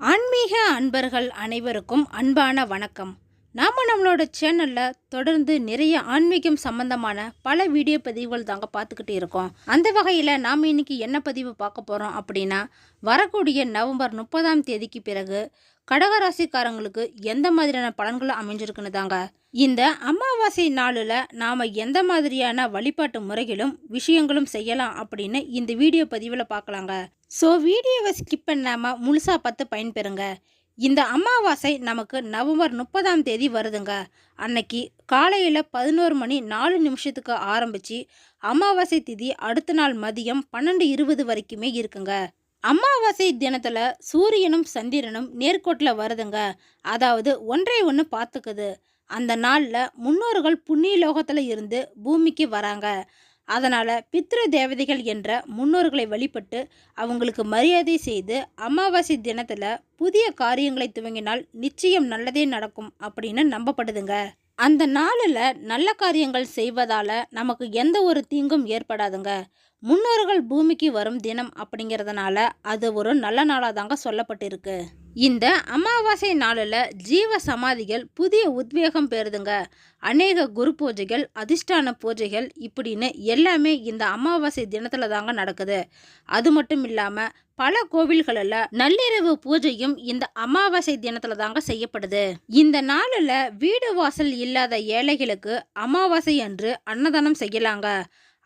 ஆன்மீக அன்பர்கள் அனைவருக்கும் அன்பான வணக்கம். நாம் நம்மளோட சேனலில் தொடர்ந்து நிறைய ஆன்மீகம் சம்பந்தமான பல வீடியோ பதிவுகள் தாங்க பார்த்துக்கிட்டு இருக்கோம். அந்த வகையில் நாம் இன்னைக்கு என்ன பதிவு பார்க்க போகிறோம் அப்படின்னா வரக்கூடிய நவம்பர் முப்பதாம் தேதிக்கு பிறகு கடகராசிக்காரங்களுக்கு எந்த மாதிரியான பலன்கள் அமைஞ்சிருக்குன்னு தாங்க. இந்த அமாவாசை நாளில் நாம் எந்த மாதிரியான வழிபாட்டு முறைகளும் விஷயங்களும் செய்யலாம் அப்படின்னு இந்த வீடியோ பதிவில் பார்க்கலாங்க. ஸோ வீடியோவை ஸ்கிப் பண்ணாமல் முழுசாக பார்த்து பயன்பெறுங்க. இந்த அமாவாசை நமக்கு நவம்பர் முப்பதாம் தேதி வருதுங்க. அன்னைக்கு காலையில் பதினோரு மணி நாலு நிமிஷத்துக்கு ஆரம்பித்து அமாவாசை திதி அடுத்த நாள் மதியம் பன்னெண்டு இருபது வரைக்குமே இருக்குங்க. அமாவாசை தினத்தில் சூரியனும் சந்திரனும் நேர்கோட்டில் வருதுங்க. அதாவது ஒன்றை ஒன்று பார்த்துக்குது. அந்த நாளில் முன்னோர்கள் புண்ணிய லோகத்தில் இருந்து பூமிக்கு வராங்க. அதனால் பித்ரு தேவதைகள் என்ற முன்னோர்களை வழிபட்டு அவங்களுக்கு மரியாதை செய்து அமாவாசை தினத்தில் புதிய காரியங்களை துவங்கினால் நிச்சயம் நல்லதே நடக்கும் அப்படின்னு நம்பப்படுதுங்க. அந்த நாளில் நல்ல காரியங்கள் செய்வதால் நமக்கு எந்த ஒரு தீங்கும் ஏற்படாதுங்க. முன்னோர்கள் பூமிக்கு வரும் தினம் அப்படிங்கிறதுனால அது ஒரு நல்ல நாளாக தாங்க சொல்லப்பட்டிருக்கு. இந்த அமாவாசை நாளில் ஜீவ சமாதிகள் புதிய உத்வேகம் பெறுதுங்க. அநேக குரு பூஜைகள் அதிர்ஷ்டான பூஜைகள் இப்படின்னு எல்லாமே இந்த அமாவாசை தினத்தில் தாங்க நடக்குது. அது மட்டும் இல்லாமல் பல கோவில்களில் நள்ளிரவு பூஜையும் இந்த அமாவாசை தினத்தில் தாங்க செய்யப்படுது. இந்த நாளில் வீடு வாசல் இல்லாத ஏழைகளுக்கு அமாவாசை அன்று அன்னதானம் செய்யலாங்க.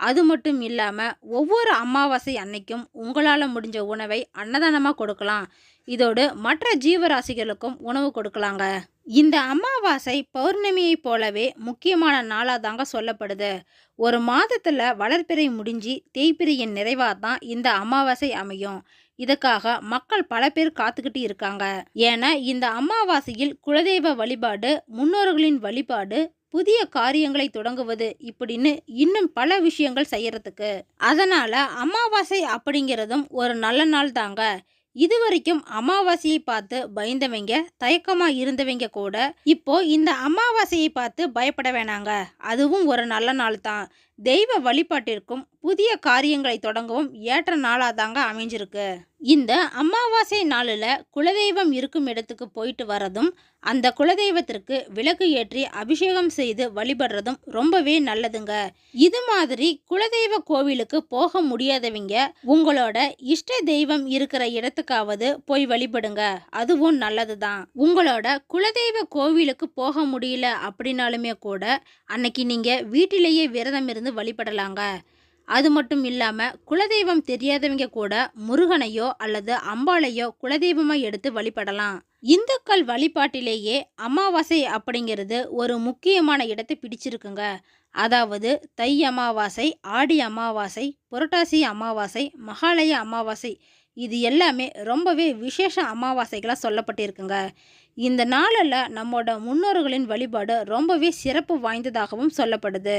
அது மட்டும் இல்லாமல் ஒவ்வொரு அமாவாசை அன்னைக்கும் உங்களால் முடிஞ்ச உணவை அன்னதானமாக கொடுக்கலாம். இதோடு மற்ற ஜீவராசிகளுக்கும் உணவு கொடுக்கலாங்க. இந்த அமாவாசை பௌர்ணமியை போலவே முக்கியமான நாளாக தாங்க சொல்லப்படுது. ஒரு மாதத்தில் வளர்ப்பிறை முடிஞ்சு தேய்பிரையின் நிறைவாக தான் இந்த அமாவாசை அமையும். இதுக்காக மக்கள் பல பேர் காத்துக்கிட்டு இருக்காங்க. ஏன்னா இந்த அமாவாசையில் குலதெய்வ வழிபாடு முன்னோர்களின் வழிபாடு புதிய காரியங்களை தொடங்குவது இப்படின்னு இன்னும் பல விஷயங்கள் செய்யறதுக்கு. அதனால அமாவாசை அப்படிங்கிறதும் ஒரு நல்ல நாள் தாங்க இது வரைக்கும் அமாவாசையை பார்த்து பயந்தவங்க தயக்கமா இருந்தவங்க கூட இப்போ இந்த அமாவாசையை பார்த்து பயப்பட வேணாங்க. அதுவும் ஒரு நல்ல நாள் தான். தெய்வ வழிபாட்டிற்கும் புதிய காரியங்களை தொடங்கவும் ஏற்ற நாளாக தாங்க அமைஞ்சிருக்கு. இந்த அமாவாசை நாளில் குலதெய்வம் இருக்கும் இடத்துக்கு போயிட்டு வரதும் அந்த குலதெய்வத்திற்கு விளக்கு ஏற்றி அபிஷேகம் செய்து வழிபடுறதும் ரொம்பவே நல்லதுங்க. இது மாதிரி குலதெய்வ கோவிலுக்கு போக முடியாதவங்க உங்களோட இஷ்ட தெய்வம் இருக்கிற இடத்துக்காவது போய் வழிபடுங்க. அதுவும் நல்லது தான் உங்களோட குலதெய்வ கோவிலுக்கு போக முடியல அப்படின்னாலுமே கூட அன்னைக்கு நீங்கள் வீட்டிலேயே விரதம் இருந்து வழிபடலாங்க. அது மட்டும் இல்லாமல் குலதெய்வம் தெரியாதவங்க கூட முருகனையோ அல்லது அம்பாளையோ குலதெய்வமாக எடுத்து வழிபடலாம். இந்துக்கள் வழிபாட்டிலேயே அமாவாசை அப்படிங்கிறது ஒரு முக்கியமான இடத்தை பிடிச்சிருக்குங்க. அதாவது தை அமாவாசை ஆடி அமாவாசை புரட்டாசி அமாவாசை மகாலய அமாவாசை இது எல்லாமே ரொம்பவே விசேஷ அமாவாசைகளாக சொல்லப்பட்டிருக்குங்க. இந்த நாளில் நம்மோட முன்னோர்களின் வழிபாடு ரொம்பவே சிறப்பு வாய்ந்ததாகவும் சொல்லப்படுது.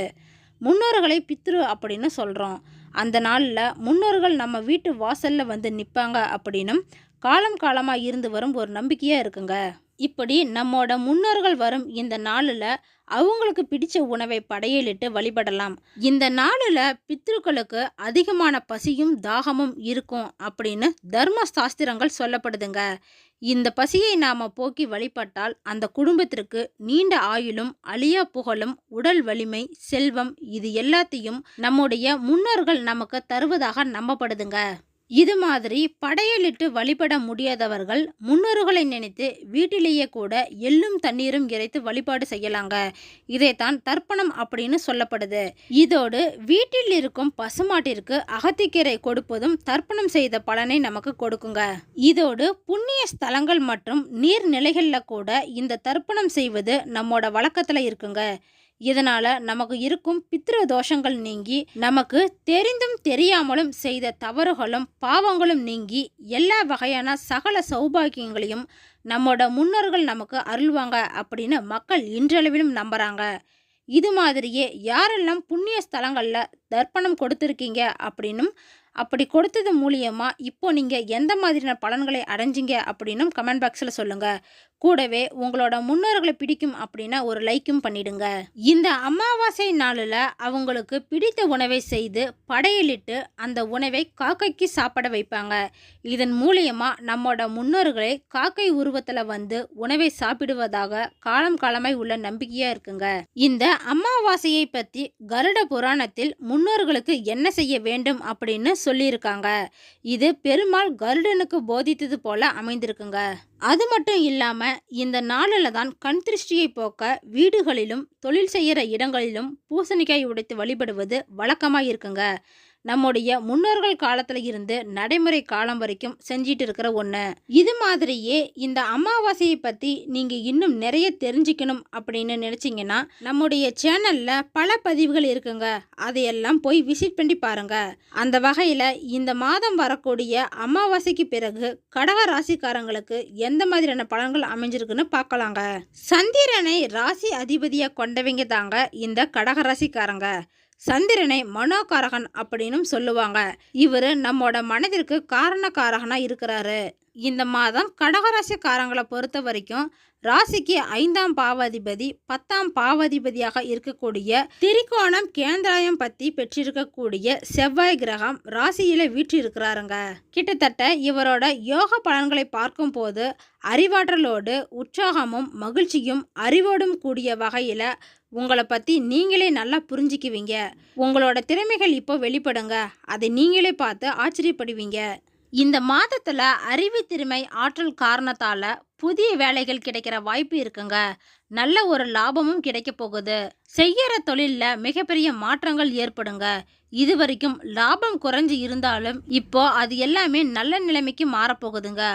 முன்னோர்களை பித்ரு அப்படின்னு சொல்கிறோம் அந்த நாளில் முன்னோர்கள் நம்ம வீட்டு வாசலில் வந்து நிற்பாங்க அப்படின்னும் காலம் காலமாக இருந்து வரும் ஒரு நம்பிக்கையாக இருக்குங்க. இப்படி நம்மோட முன்னோர்கள் வரும் இந்த நாளில் அவங்களுக்கு பிடிச்ச உணவை படையலிட்டு வழிபடலாம். இந்த நாளில் பித்ருக்களுக்கு அதிகமான பசியும் தாகமும் இருக்கும் அப்படின்னு தர்ம சாஸ்திரங்கள் சொல்லப்படுதுங்க. இந்த பசியை நாம் போக்கி வழிபட்டால் அந்த குடும்பத்திற்கு நீண்ட ஆயுளும் அழியா புகழும் உடல் வலிமை செல்வம் இது எல்லாத்தையும் நம்முடைய முன்னோர்கள் நமக்கு தருவதாக நம்பப்படுதுங்க. இது மாதிரி படையலிட்டு வழிபட முடியாதவர்கள் முன்னோர்களை நினைத்து வீட்டிலேயே கூட எள்ளும் தண்ணீரும் இறைத்து வழிபாடு செய்யலாங்க. இதைத்தான் தர்ப்பணம் அப்படின்னு சொல்லப்படுது. இதோடு வீட்டில் இருக்கும் பசுமாட்டிற்கு அகத்திக்கீரை கொடுப்பதும் தர்ப்பணம் செய்த பலனை நமக்கு கொடுக்குங்க. இதோடு புண்ணிய ஸ்தலங்கள் மற்றும் நீர்நிலைகளில் கூட இந்த தர்ப்பணம் செய்வது நம்மோட வழக்கத்தில் இருக்குங்க. இதனால நமக்கு இருக்கும் பித்ரு தோஷங்கள் நீங்கி நமக்கு தெரிந்தும் தெரியாமலும் செய்த தவறுகளும் பாவங்களும் நீங்கி எல்லா வகையான சகல சௌபாகியங்களையும் நம்மோட முன்னோர்கள் நமக்கு அருள்வாங்க அப்படின்னு மக்கள் இன்றளவிலும் நம்புகிறாங்க இது மாதிரியே யாரெல்லாம் புண்ணிய ஸ்தலங்களில் தர்ப்பணம் கொடுத்துருக்கீங்க அப்படின்னும் அப்படி கொடுத்தது மூலியமாக இப்போ நீங்கள் எந்த மாதிரியான பலன்களை அடைஞ்சிங்க அப்படின்னும் கமெண்ட் பாக்ஸில் சொல்லுங்கள் கூடவே உங்களோட முன்னோர்களை பிடிக்கும் அப்படின்னா ஒரு லைக்கும் பண்ணிடுங்க. இந்த அமாவாசை நாளில் அவங்களுக்கு பிடித்த உணவை செய்து படையலிட்டு அந்த உணவை காக்கைக்கு சாப்பிட வைப்பாங்க. இதன் மூலியமாக நம்மோட முன்னோர்களை காக்கை உருவத்தில் வந்து உணவை சாப்பிடுவதாக காலம் காலமாய் உள்ள நம்பிக்கையாக இருக்குங்க. இந்த அமாவாசையை பற்றி கருட புராணத்தில் முன்னோர்களுக்கு என்ன செய்ய வேண்டும் அப்படின்னு சொல்லியிருக்காங்க. இது பெருமாள் கருடனுக்கு போதித்தது போல அமைந்திருக்குங்க. அது மட்டும் இல்லாமல் இந்த நாளில் தான் கண் திருஷ்டியை போக்க வீடுகளிலும் தொழில் செய்கிற இடங்களிலும் பூசணிக்காய் உடைத்து வழிபடுவது வழக்கமாக இருக்குங்க நம்முடைய முன்னோர்கள் காலத்தில் இருந்து நடைமுறை காலம் வரைக்கும் செஞ்சிட்டு இருக்கிற ஒன்று இது மாதிரியே இந்த அமாவாசையை பற்றி நீங்கள் இன்னும் நிறைய தெரிஞ்சுக்கணும் அப்படின்னு நினச்சிங்கன்னா நம்முடைய சேனலில் பல பதிவுகள் இருக்குங்க. அதையெல்லாம் போய் விசிட் பண்ணி பாருங்க. அந்த வகையில் இந்த மாதம் வரக்கூடிய அமாவாசைக்கு பிறகு கடக ராசிக்காரங்களுக்கு எந்த மாதிரியான பலன்கள் அமைஞ்சிருக்குன்னு பார்க்கலாங்க. சந்திரனை ராசி அதிபதியாக கொண்டவங்க தாங்க இந்த கடக ராசிக்காரங்க. சந்திரனை மனோகாரகன் அப்படின்னும் சொல்லுவாங்க. இவர் நம்மோட மனதிற்கு காரணக்காரகனாக இருக்கிறாரு. இந்த மாதம் கடகராசிக்காரங்களை பொறுத்த வரைக்கும் ராசிக்கு ஐந்தாம் பாவாதிபதி பத்தாம் பாவாதிபதியாக இருக்கக்கூடிய திரிகோணம் கேந்திராயம் பத்தி பெற்றிருக்கக்கூடிய செவ்வாய் கிரகம் ராசியில வீற்றிருக்கிறாருங்க. கிட்டத்தட்ட இவரோட யோக பலன்களை பார்க்கும் போது அறிவாற்றலோடு உற்சாகமும் மகிழ்ச்சியும் அறிவோடும் கூடிய வகையில உங்களை பற்றி நீங்களே நல்லா புரிஞ்சுக்குவீங்க. உங்களோட திறமைகள் இப்போ வெளிப்படுங்க. அதை நீங்களே பார்த்து ஆச்சரியப்படுவீங்க. இந்த மாதத்தில் அறிவு திறமை ஆற்றல் காரணத்தால் புதிய வேலைகள் கிடைக்கிற வாய்ப்பு இருக்குங்க. நல்ல ஒரு லாபமும் கிடைக்க போகுது. செய்கிற தொழிலில் மிகப்பெரிய மாற்றங்கள் ஏற்படுங்க. இது வரைக்கும் லாபம் குறைஞ்சு இருந்தாலும் இப்போ அது எல்லாமே நல்ல நிலைமைக்கு மாறப்போகுதுங்க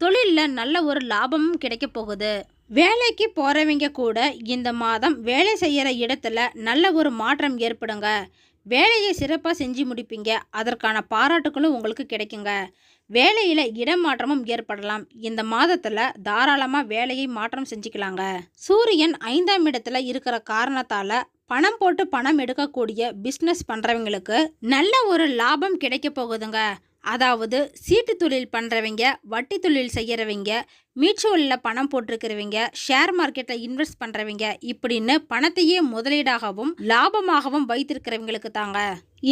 தொழிலில் நல்ல ஒரு லாபமும் கிடைக்க போகுது. வேலைக்கு போகிறவங்க கூட இந்த மாதம் வேலை செய்கிற இடத்துல நல்ல ஒரு மாற்றம் ஏற்படுங்க. வேலையை சிறப்பாக செஞ்சு முடிப்பீங்க. அதற்கான பாராட்டுகளும் உங்களுக்கு கிடைக்குங்க. வேலையில் இடமாற்றமும் ஏற்படலாம். இந்த மாதத்தில் தாராளமாக வேலையை மாற்றம் செஞ்சுக்கலாங்க. சூரியன் ஐந்தாம் இடத்துல இருக்கிற காரணத்தால் பணம் போட்டு பணம் எடுக்கக்கூடிய பிஸ்னஸ் பண்ணுறவங்களுக்கு நல்ல ஒரு லாபம் கிடைக்க போகுதுங்க. அதாவது சீட்டு தொழில் பண்ணுறவங்க வட்டி தொழில் செய்கிறவங்க மியூச்சுவலில் பணம் போட்டிருக்கிறவங்க ஷேர் மார்க்கெட்டில் இன்வெஸ்ட் பண்ணுறவங்க இப்படின்னு பணத்தையே முதலீடாகவும் லாபமாகவும் வைத்திருக்கிறவங்களுக்கு தாங்க.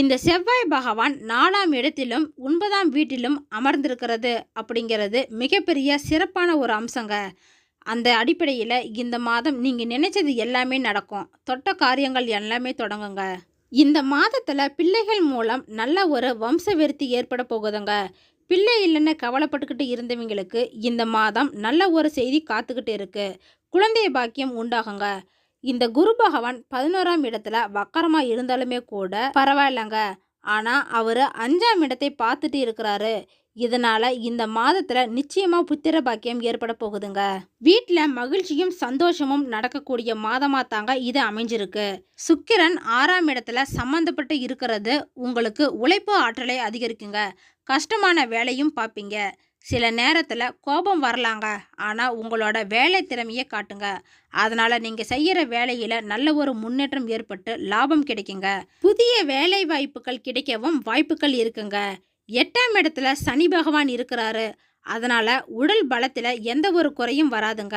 இந்த செவ்வாய் பகவான் நாலாம் இடத்திலும் ஒன்பதாம் வீட்டிலும் அமர்ந்திருக்கிறது அப்படிங்கிறது மிகப்பெரிய சிறப்பான ஒரு அம்சங்க. அந்த அடிப்படையில் இந்த மாதம் நீங்கள் நினைச்சது எல்லாமே நடக்கும். தொட்ட காரியங்கள் எல்லாமே தொடங்குங்க. இந்த மாதத்தில் பிள்ளைகள் மூலம் நல்ல ஒரு வம்ச விருத்தி ஏற்பட போகுதுங்க. பிள்ளை இல்லைன்னு கவலைப்பட்டுக்கிட்டு இருந்தவங்களுக்கு இந்த மாதம் நல்ல ஒரு செய்தி காத்துக்கிட்டு இருக்குது குழந்தை பாக்கியம் உண்டாகுங்க. இந்த குரு பகவான் பதினோராம் இடத்துல வக்கரமாக இருந்தாலுமே கூட பரவாயில்லைங்க. ஆனால் அவர் அஞ்சாம் இடத்தை பார்த்துட்டு இருக்கிறாரு. இதனால இந்த மாதத்துல நிச்சயமா புத்திர பாக்கியம் ஏற்பட போகுதுங்க. வீட்டில் மகிழ்ச்சியும் சந்தோஷமும் நடக்கக்கூடிய மாதமா தாங்க இது அமைஞ்சிருக்கு. சுக்கிரன் ஆறாம் இடத்துல சம்பந்தப்பட்டு இருக்கிறது உங்களுக்கு உழைப்பு ஆற்றலை அதிகரிக்குங்க. கஷ்டமான வேலையும் பார்ப்பீங்க சில நேரத்தில் கோபம் வரலாங்க. ஆனால் உங்களோட வேலை திறமையை காட்டுங்க. அதனால் நீங்கள் செய்கிற வேலையில் நல்ல ஒரு முன்னேற்றம் ஏற்பட்டு லாபம் கிடைக்குங்க. புதிய வேலை வாய்ப்புகள் கிடைக்கவும் வாய்ப்புகள் இருக்குங்க. எட்டாம் இடத்துல சனி பகவான் இருக்கிறாரு. அதனால் உடல் பலத்தில் எந்த ஒரு குறையும் வராதுங்க.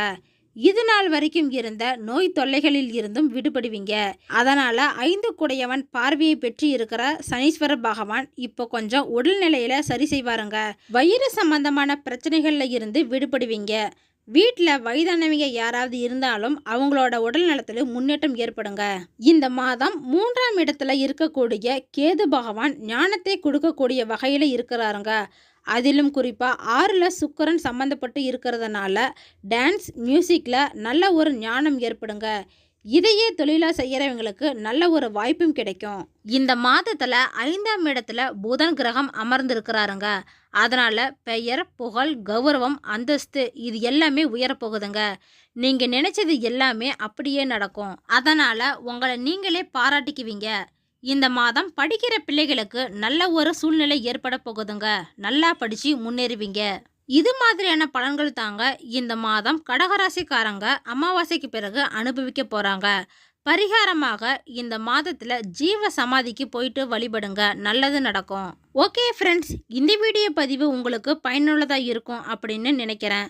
இது நாள் வரைக்கும் இருந்த நோய் தொல்லைகளில் இருந்தும் விடுபடுவீங்க. அதனால் ஐந்து குடையவன் பார்வையை பெற்று இருக்கிற சனீஸ்வர பகவான் இப்போ கொஞ்சம் உடல்நிலையில சரி செய்வாருங்க. வயிறு சம்பந்தமான பிரச்சனைகளில் இருந்து விடுபடுவீங்க. வீட்டில் வயதானவங்க யாராவது இருந்தாலும் அவங்களோட உடல் நலத்தில் முன்னேற்றம் ஏற்படுங்க. இந்த மாதம் மூன்றாம் இடத்துல இருக்கக்கூடிய கேது பகவான் ஞானத்தை கொடுக்கக்கூடிய வகையில் இருக்கிறாருங்க. அதிலும் குறிப்பாக ஆறில் சுக்கரன் சம்மந்தப்பட்டு இருக்கிறதுனால டான்ஸ் மியூசிக்கில் நல்ல ஒரு ஞானம் ஏற்படுங்க. இதையே தொழிலாக செய்கிறவங்களுக்கு நல்ல ஒரு வாய்ப்பும் கிடைக்கும். இந்த மாதத்தில் ஐந்தாம் இடத்துல புதன் கிரகம் அமர்ந்திருக்கிறாருங்க. அதனால் பெயர் புகழ் கௌரவம் அந்தஸ்து இது எல்லாமே உயரப்போகுதுங்க. நீங்கள் நினச்சது எல்லாமே அப்படியே நடக்கும். அதனால் உங்களை நீங்களே பாராட்டிக்குவீங்க. இந்த மாதம் படிக்கிற பிள்ளைகளுக்கு நல்ல ஒரு சூழ்நிலை ஏற்பட போகுதுங்க. நல்லா படித்து முன்னேறுவீங்க. இது மாதிரியான பலன்கள் தாங்க இந்த மாதம் கடகராசிக்காரங்க அமாவாசைக்கு பிறகு அனுபவிக்க போகிறாங்க பரிகாரமாக இந்த மாதத்தில் ஜீவ சமாதிக்கு போயிட்டு வழிபடுங்க. நல்லது நடக்கும். ஓகே ஃப்ரெண்ட்ஸ் இந்த வீடியோ பதிவு உங்களுக்கு பயனுள்ளதாக இருக்கும் அப்படின்னு நினைக்கிறேன்.